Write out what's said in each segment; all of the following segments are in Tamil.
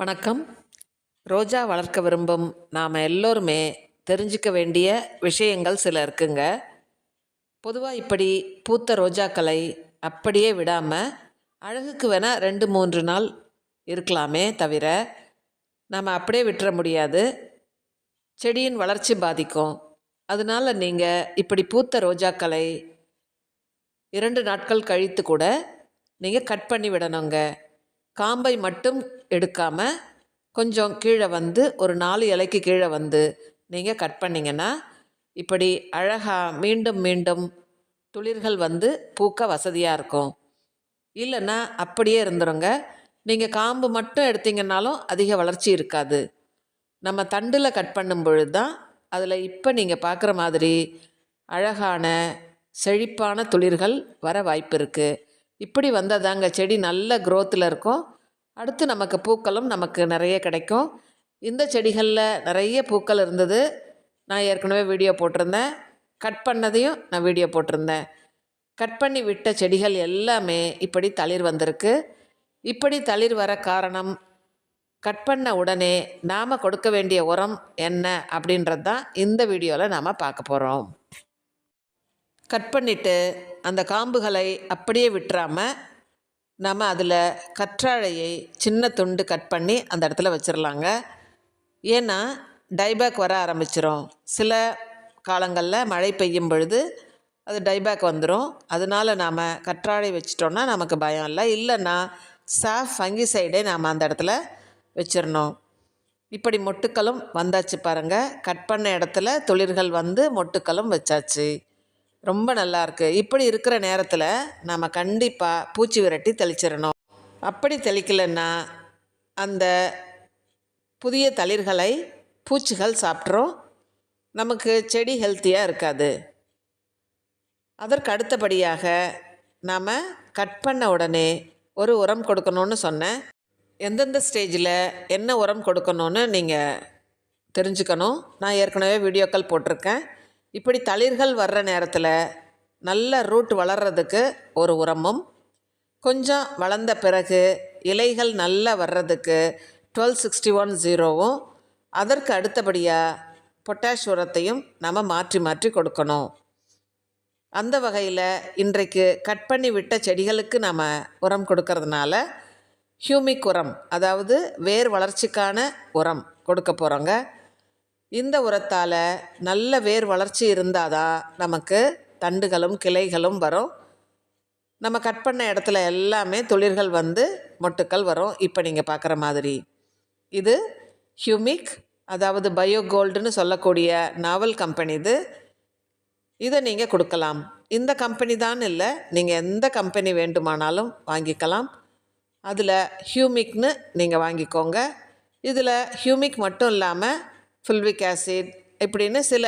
வணக்கம். ரோஜா வளர்க்க விரும்பும் நாம் எல்லோருமே தெரிஞ்சுக்க வேண்டிய விஷயங்கள் சில இருக்குங்க. பொதுவாக இப்படி பூத்த ரோஜாக்களை அப்படியே விடாமல் அழகுக்கு வேணால் ரெண்டு மூன்று நாள் இருக்கலாமே தவிர நாம் அப்படியே விட்டுற முடியாது. செடியின் வளர்ச்சி பாதிக்கும். அதனால் நீங்கள் இப்படி பூத்த ரோஜாக்களை இரண்டு நாட்கள் கழித்து கூட நீங்கள் கட் பண்ணி விடணுங்க. காம்பை மட்டும் எடுக்காமல் கொஞ்சம் கீழே வந்து ஒரு நாலு இலைக்கு கீழே வந்து நீங்கள் கட் பண்ணிங்கன்னா இப்படி அழகாக மீண்டும் மீண்டும் துளிர்கள் வந்து பூக்க வசதியாக இருக்கும். இல்லைன்னா அப்படியே இருந்துருங்க. நீங்கள் காம்பு மட்டும் எடுத்தீங்கன்னாலும் அதிக வளர்ச்சி இருக்காது. நம்ம தண்டில் கட் பண்ணும் பொழுது தான் அதில் இப்போ நீங்கள் பார்க்குற மாதிரி அழகான செழிப்பான துளிர்கள் வர வாய்ப்பு இருக்குது இப்படி வந்தால் தாங்க செடி நல்ல க்ரோத்தில் இருக்கும். அடுத்து நமக்கு பூக்களும் நமக்கு நிறைய கிடைக்கும். இந்த செடிகளில் நிறைய பூக்கள் இருந்தது. நான் ஏற்கனவே வீடியோ போட்டிருந்தேன். கட் பண்ணதையும் நான் வீடியோ போட்டிருந்தேன். கட் பண்ணி விட்ட செடிகள் எல்லாமே இப்படி தளிர் வந்திருக்கு. இப்படி தளிர் வர காரணம் கட் பண்ண உடனே நாம் கொடுக்க வேண்டிய உரம் என்ன அப்படின்றது தான் இந்த வீடியோவில் நாம் பார்க்க போகிறோம் கட் பண்ணிவிட்டு அந்த காம்புகளை அப்படியே விட்டுறாமல் நம்ம அதில் கற்றாழையை சின்ன துண்டு கட் பண்ணி அந்த இடத்துல வச்சிடலாங்க ஏன்னா டைபேக் வர ஆரம்பிச்சிரும். சில காலங்களில் மழை பெய்யும் பொழுது அது டைபேக் வந்துடும் அதனால நாம் கற்றாழை வச்சிட்டோன்னா நமக்கு பயம் இல்லை. இல்லைன்னா சாஃப் ஃபங்கிசைடே நாம் அந்த இடத்துல வச்சிடணும் இப்படி மொட்டுக்களும் வந்தாச்சு பாருங்கள் கட் பண்ண இடத்துல துளிர்கள் வந்து மொட்டுக்களும் வச்சாச்சு. ரொம்ப நல்லா இருக்குது இப்படி இருக்கிற நேரத்தில் நாம் கண்டிப்பாக பூச்சி விரட்டி தெளிச்சிடணும் அப்படி தெளிக்கலைன்னா அந்த புதிய தளிர்களை பூச்சிகள் சாப்பிட்றோம் நமக்கு செடி ஹெல்த்தியாக இருக்காது. அதற்கு அடுத்தபடியாக நாம் கட் பண்ண உடனே ஒரு உரம் கொடுக்கணும்னு சொன்னேன். எந்தெந்த ஸ்டேஜில் என்ன உரம் கொடுக்கணும்னு நீங்கள் தெரிஞ்சுக்கணும். நான் ஏற்கனவே வீடியோக்கள் போட்டிருக்கேன். இப்படி தளிர்கள் வர்ற நேரத்தில் நல்ல ரூட் வளர்கிறதுக்கு ஒரு உரமும் கொஞ்சம் வளர்ந்த பிறகு இலைகள் நல்லா வர்றதுக்கு டுவெல் சிக்ஸ்டி ஒன் ஜீரோவும் அதற்கு அடுத்தபடியாக பொட்டாஷ் உரத்தையும் நம்ம மாற்றி மாற்றி கொடுக்கணும். அந்த வகையில் இன்றைக்கு கட் பண்ணி விட்ட செடிகளுக்கு நாம் உரம் கொடுக்கறதுனால ஹியூமிக் உரம் அதாவது வேர் வளர்ச்சிக்கான உரம் கொடுக்க போகிறோங்க இந்த உரத்தால் நல்ல வேர் வளர்ச்சி இருந்தால் தான் நமக்கு தண்டுகளும் கிளைகளும் வரும். நம்ம கட் பண்ண இடத்துல எல்லாமே துளிர்கள் வந்து மொட்டுக்கள் வரும். இப்போ நீங்கள் பார்க்குற மாதிரி. இது ஹியூமிக் அதாவது பயோ கோல்டுன்னு சொல்லக்கூடிய நாவல் கம்பெனி இது. இதை நீங்கள் கொடுக்கலாம். இந்த கம்பெனி தான் இல்லை நீங்கள் எந்த கம்பெனி வேண்டுமானாலும் வாங்கிக்கலாம். அதில் ஹியூமிக்னு நீங்கள் வாங்கிக்கோங்க. இதில் ஹியூமிக் மட்டும் இல்லாமல் ஃபுல்விக் ஆசிட் இப்படின்னு சில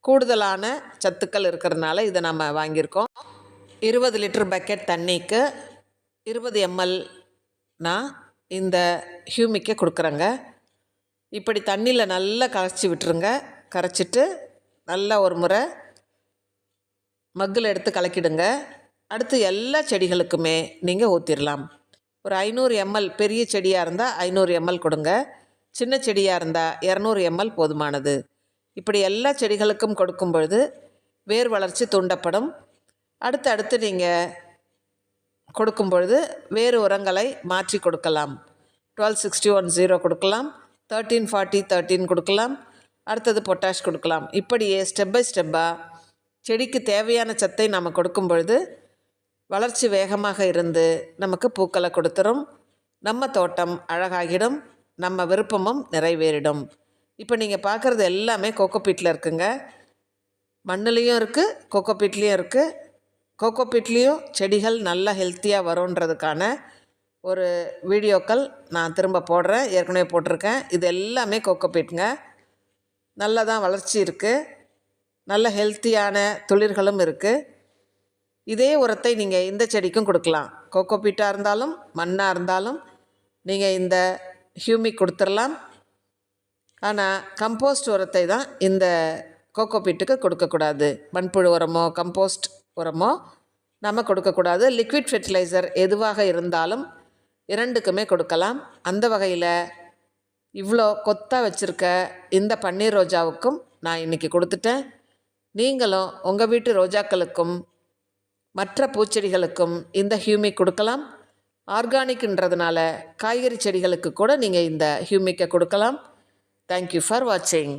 கூடுதலான சத்துக்கள் இருக்கிறதுனால இதை நம்ம வாங்கியிருக்கோம். இருபது லிட்டர் பக்கெட் தண்ணிக்கு இருபது எம்எல் நான் இந்த ஹியூமிக்கை கொடுக்குறேங்க. இப்படி தண்ணியில் நல்லா கரைச்சி விட்டுருங்க. கரைச்சிட்டு நல்லா ஒரு முறை மக்கில் எடுத்து கலக்கிடுங்க. அடுத்து எல்லா செடிகளுக்குமே நீங்கள் ஊற்றிடலாம் ஒரு ஐநூறு எம்எல் பெரிய செடியாக இருந்தால் ஐநூறு எம்எல் கொடுங்க. சின்ன செடியாக இருந்தால் இரநூறு எம்எல் போதுமானது. இப்படி எல்லா செடிகளுக்கும் கொடுக்கும் பொழுது வேர் வளர்ச்சி தூண்டப்படும். அடுத்து அடுத்து நீங்கள் கொடுக்கும் பொழுது வேறு உரங்களை மாற்றி கொடுக்கலாம். டுவெல் சிக்ஸ்டி ஒன் ஜீரோ கொடுக்கலாம். தேர்ட்டீன் ஃபார்ட்டி தேர்ட்டீன் கொடுக்கலாம். அடுத்தது பொட்டாஷ் கொடுக்கலாம். இப்படியே ஸ்டெப் பை ஸ்டெப்பாக செடிக்கு தேவையான சத்தை நாம் கொடுக்கும் பொழுது வளர்ச்சி வேகமாக இருந்து நமக்கு பூக்களை கொடுத்துரும். நம்ம தோட்டம் அழகாகிடும். நம்ம விருப்பமும் நிறைவேறிடும். இப்போ நீங்கள் பார்க்குறது எல்லாமே கோகோபீட்டில் இருக்குங்க. மண்ணுலேயும் இருக்குது கோகோபீட்லேயும் இருக்குது கோகோபீட்லேயும் செடிகள் நல்லா ஹெல்த்தியாக வரும்ன்றதுக்கான ஒரு வீடியோக்கள் நான் திரும்ப போடுறேன். ஏற்கனவே போட்டிருக்கேன். இது எல்லாமே கோகோபீட்டுங்க நல்லா தான் வளர்ச்சி இருக்குது நல்ல ஹெல்த்தியான துளிர்களும் இருக்குது இதே உரத்தை நீங்கள் இந்த செடிக்கும் கொடுக்கலாம். கோகோபீட்டாக இருந்தாலும் மண்ணாக இருந்தாலும் நீங்கள் இந்த ஹியூமிக் கொடுத்துடலாம். ஆனால் கம்போஸ்ட் உரத்தை தான் இந்த கோகோ பீட்டுக்கு கொடுக்கக்கூடாது. மண்புழு உரமோ கம்போஸ்ட் உரமோ நம்ம கொடுக்கக்கூடாது. லிக்விட் ஃபெர்டிலைசர் எதுவாக இருந்தாலும் இரண்டுக்குமே கொடுக்கலாம். அந்த வகையில் இவ்வளோ கொத்தாக வச்சுருக்க இந்த பன்னீர் ரோஜாவுக்கும் நான் இன்றைக்கி கொடுத்துட்டேன். நீங்களும் உங்கள் வீட்டு ரோஜாக்களுக்கும் மற்ற பூச்செடிகளுக்கும் இந்த ஹியூமிக் கொடுக்கலாம். ஆர்கானிக்ன்றதுனால காய்கறி செடிகளுக்கு கூட நீங்கள் இந்த ஹியூமிக்கை கொடுக்கலாம். தேங்க்யூ ஃபார் வாட்சிங்